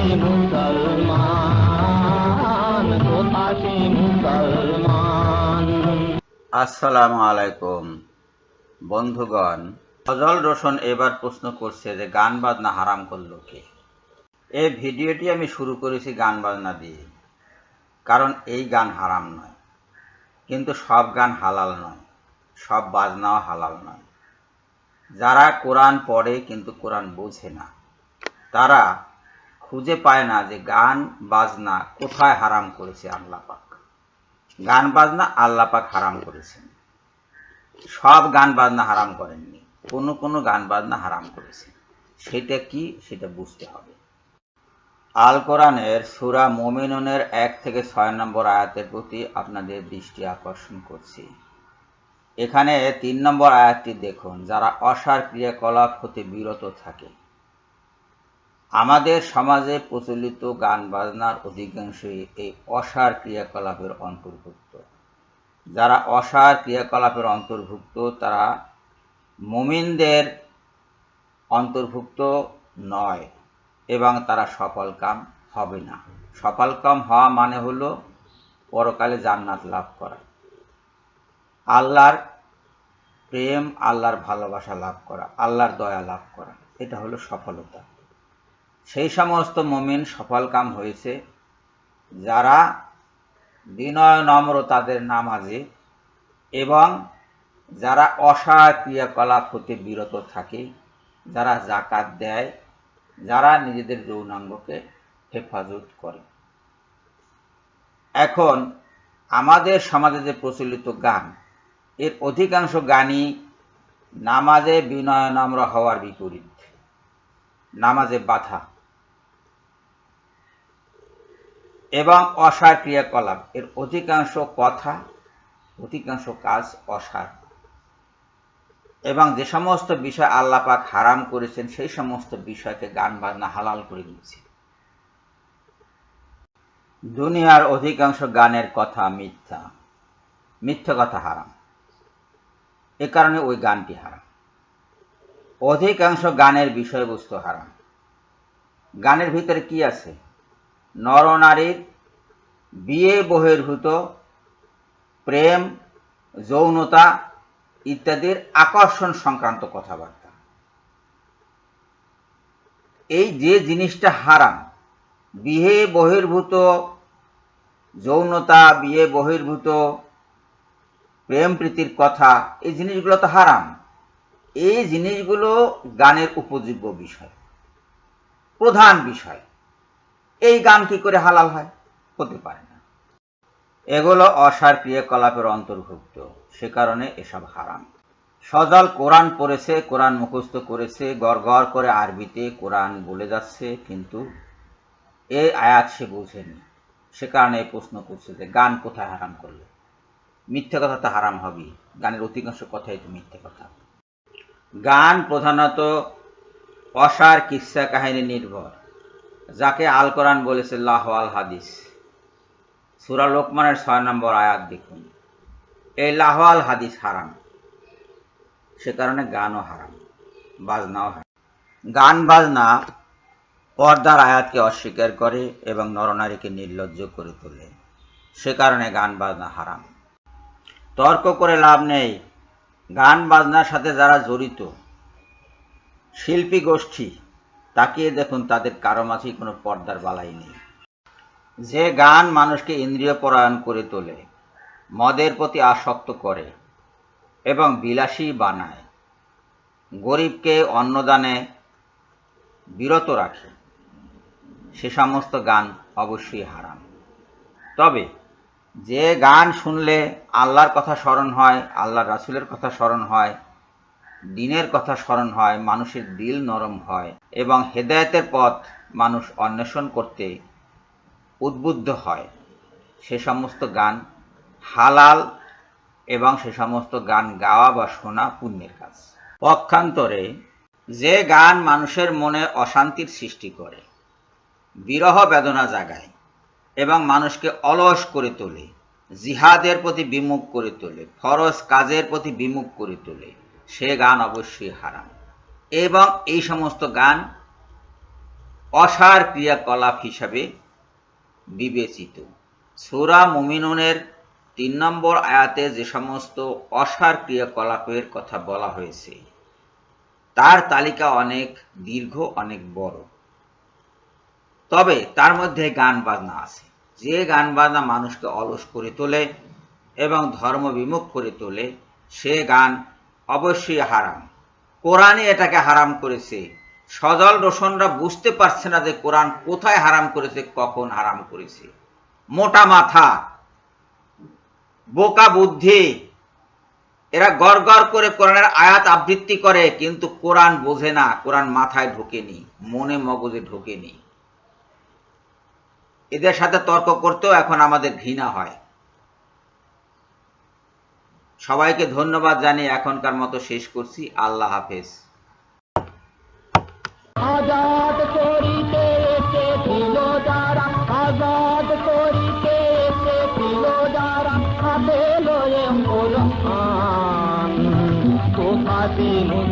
মুসলমান আসসালামু আলাইকুম। বন্ধুগণ, ফজল রোশন এবার প্রশ্ন করছে যে, গান বাজনা হারাম করল কে? এই ভিডিওটি আমি শুরু করেছি গান বাজনা দিয়ে। কারণ এই গান হারাম নয়। কিন্তু সব গান হালাল নয়। সব বাজনাও হালাল নয়। যারা কোরআন পড়ে কিন্তু কোরআন বোঝে না, তারা খুঁজে পায় না যে গান, বাজনা কোথায় হারাম করেছে আল্লাহ পাক। গান, বাজনা আল্লাহ পাক হারাম করেছেন। সব গান, বাজনা হারাম করেননি। কোনো কোনো গান, বাজনা হারাম করেছেন। সেটা কি? সেটা বুঝতে হবে। আল কোরআনের সুরা মোমিননের এক থেকে ছয় নম্বর আয়াতের প্রতি আপনাদের দৃষ্টি আকর্ষণ করছি। এখানে তিন নম্বর আয়াতটি দেখুন, যারা অসার ক্রিয়াকলাপ হতে বিরত থাকে। আমাদের সমাজে প্রচলিত গান বাজনার অধিকাংশই এই অসার ক্রিয়াকলাপের অন্তর্ভুক্ত। যারা অসার ক্রিয়াকলাপের অন্তর্ভুক্ত, তারা মুমিনদের অন্তর্ভুক্ত নয় এবং তারা সফল কাম হবে না। সফল কাম হওয়া মানে হলো পরকালে জান্নাত লাভ করা। আল্লাহর প্রেম, আল্লাহর ভালোবাসা লাভ করা, আল্লাহর দয়া লাভ করা। এটা হলো সফলতা। সেই সমস্ত মমিন সফল কাম হয়েছে। যারা বিনয় নম্র তাদের নামাজে এবং যারা অসহায় ক্রিয়াকলাপ হতে বিরত থাকে, যারা জাকাত দেয়, যারা নিজেদের যৌনাঙ্গকে হেফাজত করে। এখন আমাদের সমাজে যে প্রচলিত গান, এর অধিকাংশ গানই নামাজে বিনয় নম্র হওয়ার বিপরীত। নামাজে বাধা। এবং অসার ক্রিয়াকলাপ। এর অধিকাংশ কথা, অধিকাংশ কাজ অসার। এবং যে সমস্ত বিষয় আল্লাহ পাক হারাম করেছেন, সেই সমস্ত বিষয়কে গান বাজনা হালাল করে দিয়েছে। দুনিয়ার অধিকাংশ গানের কথা মিথ্যা। মিথ্যা কথা হারাম। এ কারণে ওই গানটি হারাম। অধিকাংশ গানের বিষয়বস্তু হারাম। গানের ভিতরে কি আছে? নরনারীর বিয়ে বহির্ভূত, প্রেম, যৌনতা ইত্যাদির আকর্ষণ সংক্রান্ত কথাবার্তা। এই যে জিনিসটা হারাম, বিয়ে বহির্ভূত, যৌনতা, বিয়ে বহির্ভূত, প্রেম প্রীতির কথা, এই জিনিসগুলো তো হারাম। এই জিনিসগুলো গানের উপযোগ্য বিষয়, প্রধান বিষয়। এই গান কি করে হালাল হয়? হতে পারে না। এগুলো অসার ক্রিয়াকলাপের অন্তর্ভুক্ত, সে কারণে এসব হারাম। সজল কোরআন পড়েছে, কোরআন মুখস্থ করেছে গড় গড় করে আরবিতে কোরআন বলে যাচ্ছে, কিন্তু এই আয়াত সে বোঝেনি। সে কারণে এই প্রশ্ন করছে যে গান কোথায় হারাম করলে? মিথ্যে কথা তো হারাম হবেই। গানের অধিকাংশ কথাই তো মিথ্যে কথা। গান প্রধানত অসার কিসা কাহিনী নির্ভর, যাকে আল কোরআন বলেছে লাহ আল হাদিস। সুরা লোকমানের ছয় নম্বর আয়াত দেখুন। এই লাহ আল হাদিস হারাম। সে কারণে গানও হারাম, বাজনাও হারাম। গান বাজনা পর্দার আয়াতকে অস্বীকার করে এবং নরনারীকে নির্লজ্জ করে তোলে। সে কারণে গান বাজনা হারাম। তর্ক করে লাভ নেই। গান বাজনার সাথে যারা জড়িত, শিল্পী গোষ্ঠী, তাকিয়ে দেখুন তাদের কারও মাঝেই কোনো পর্দার বালাই নেই। যে গান মানুষকে ইন্দ্রিয় পরায়ণ করে তোলে, মদের প্রতি আসক্ত করে এবং বিলাসী বানায়, গরিবকে অন্নদানে বিরত রাখে, সে সমস্ত গান অবশ্যই হারাম। তবে যে গান শুনলে আল্লাহর কথা স্মরণ হয়, আল্লাহর রাসুলের কথা স্মরণ হয়, দিনের কথা স্মরণ হয়, মানুষের দিল নরম হয় এবং হেদায়েতের পথ মানুষ অন্বেষণ করতে উদ্বুদ্ধ হয়। সে সমস্ত গান হালাল এবং সে সমস্ত গান গাওয়া বা শোনা পুণ্যের কাজ। পক্ষান্তরে যে গান মানুষের মনে অশান্তির সৃষ্টি করে, বিরহ বেদনা জাগায় এবং মানুষকে অলস করে তোলে, জিহাদের প্রতি বিমুখ করে তোলে, ফরজ কাজের প্রতি বিমুখ করে তোলে, সে গান অবশ্যই হারাম। এবং এই সমস্ত গান অসার ক্রিয়াকলাপ হিসাবে বিবেচিত। সুরা মুমিনুনের তিন নম্বর আয়াতে যে সমস্ত অসার ক্রিয়াকলাপের কথা বলা হয়েছে, তার তালিকা অনেক দীর্ঘ, অনেক বড়। তবে তার মধ্যে গান বাজনা আছে। যে গান বাজনা মানুষকে অলস করে তোলে এবং ধর্ম বিমুখ করে তোলে, সে গান অবশ্যই হারাম। কোরআনই এটাকে হারাম করেছে। সজল রোশনরা বুঝতে পারছে না যে কোরআন কোথায় হারাম করেছে, কখন হারাম করেছে। মোটা মাথা, বোকা বুদ্ধি, এরা গড় করে কোরআনের আয়াত আবৃত্তি করে, কিন্তু কোরআন বোঝে না, কোরআন মাথায় ঢোকেনি, মনে মগজে ঢোকেনি। এদের সাথে তর্ক করতেও এখন আমাদের ঘৃণা হয়। সবাইকে ধন্যবাদ জানিয়ে এখনকার মতো শেষ করছি। আল্লাহ হাফেজ। আজাদ করিতে যারা, আজাদ করিতে যারা হাতে লয়ে কোরআন কোথাতে মুসলমান